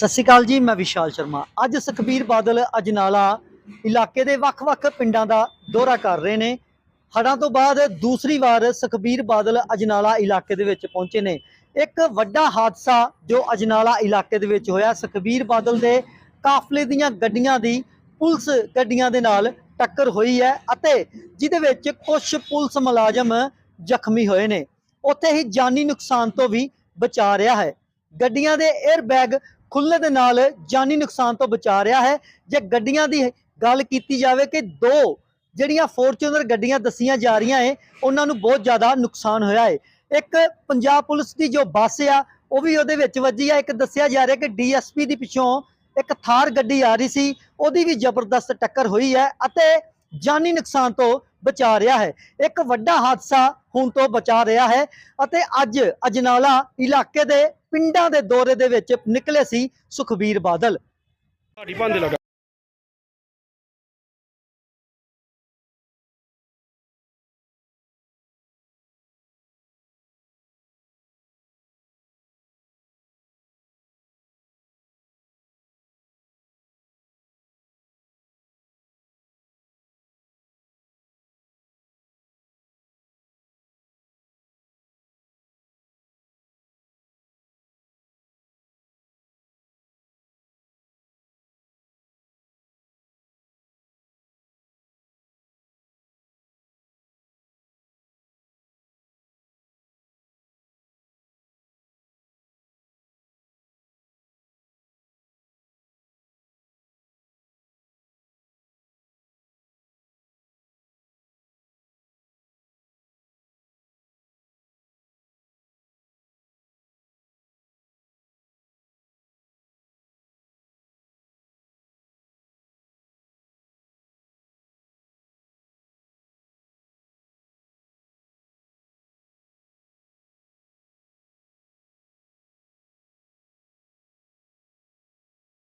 ਸਤਿ ਸ਼੍ਰੀ ਅਕਾਲ ਜੀ, ਮੈਂ ਵਿਸ਼ਾਲ ਸ਼ਰਮਾ। ਅੱਜ ਸੁਖਬੀਰ ਬਾਦਲ ਅਜਨਾਲਾ ਇਲਾਕੇ ਦੇ ਵੱਖ-ਵੱਖ ਪਿੰਡਾਂ ਦਾ ਦੌਰਾ ਕਰ ਰਹੇ ਨੇ। ਹੜ੍ਹਾਂ ਤੋਂ ਬਾਅਦ ਦੂਸਰੀ ਵਾਰ ਸੁਖਬੀਰ ਬਾਦਲ ਅਜਨਾਲਾ ਇਲਾਕੇ ਦੇ ਵਿੱਚ ਪਹੁੰਚੇ ਨੇ। ਇੱਕ ਵੱਡਾ ਹਾਦਸਾ ਜੋ ਅਜਨਾਲਾ ਇਲਾਕੇ ਦੇ ਵਿੱਚ ਹੋਇਆ, ਸੁਖਬੀਰ ਬਾਦਲ ਦੇ ਕਾਫਲੇ ਦੀਆਂ ਗੱਡੀਆਂ ਦੀ ਪੁਲਿਸ ਗੱਡੀਆਂ ਦੇ ਨਾਲ ਟੱਕਰ ਹੋਈ ਹੈ ਅਤੇ ਜਿਹਦੇ ਵਿੱਚ ਕੁਝ ਪੁਲਿਸ ਮੁਲਾਜ਼ਮ ਜ਼ਖਮੀ ਹੋਏ ਨੇ। ਉੱਥੇ ਹੀ ਜਾਨੀ ਨੁਕਸਾਨ ਤੋਂ ਵੀ ਬਚਾ ਰਿਹਾ ਹੈ। ਗੱਡੀਆਂ ਦੇ 에ਅਰ ਬੈਗ ਖੁੱਲ੍ਹੇ ਦੇ ਨਾਲ ਜਾਨੀ ਨੁਕਸਾਨ ਤੋਂ ਬਚਾ ਰਿਹਾ ਹੈ। ਜੇ ਗੱਡੀਆਂ ਦੀ ਗੱਲ ਕੀਤੀ ਜਾਵੇ ਕਿ ਦੋ ਜਿਹੜੀਆਂ ਫੋਰਚੂਨਰ ਗੱਡੀਆਂ ਦੱਸੀਆਂ ਜਾ ਰਹੀਆਂ ਏ, ਉਹਨਾਂ ਨੂੰ ਬਹੁਤ ਜ਼ਿਆਦਾ ਨੁਕਸਾਨ ਹੋਇਆ ਏ। ਇੱਕ ਪੰਜਾਬ ਪੁਲਿਸ ਦੀ ਜੋ ਬੱਸ ਆ, ਉਹ ਵੀ ਉਹਦੇ ਵਿੱਚ ਵੱਜੀ ਆ। ਇੱਕ ਦੱਸਿਆ ਜਾ ਰਿਹਾ ਕਿ ਡੀਐਸਪੀ ਦੀ ਪਿੱਛੋਂ ਇੱਕ ਥਾਰ ਗੱਡੀ ਆ ਰਹੀ ਸੀ, ਉਹਦੀ ਵੀ ਜ਼ਬਰਦਸਤ ਟੱਕਰ ਹੋਈ ਹੈ ਅਤੇ ਜਾਨੀ ਨੁਕਸਾਨ ਤੋਂ ਬਚਾ ਰਿਹਾ ਹੈ। ਇੱਕ ਵੱਡਾ ਹਾਦਸਾ ਹੁਣ ਤੋਂ ਬਚਾ ਰਿਹਾ ਹੈ ਅਤੇ ਅੱਜ ਅਜਨਾਲਾ ਇਲਾਕੇ ਦੇ ਪਿੰਡਾਂ ਦੇ ਦੌਰੇ ਦੇ ਵਿੱਚ ਨਿਕਲੇ ਸੀ ਸੁਖਬੀਰ ਬਾਦਲ। ਤੁਹਾਡੀ ਬੰਦ ਲੱਗਾ।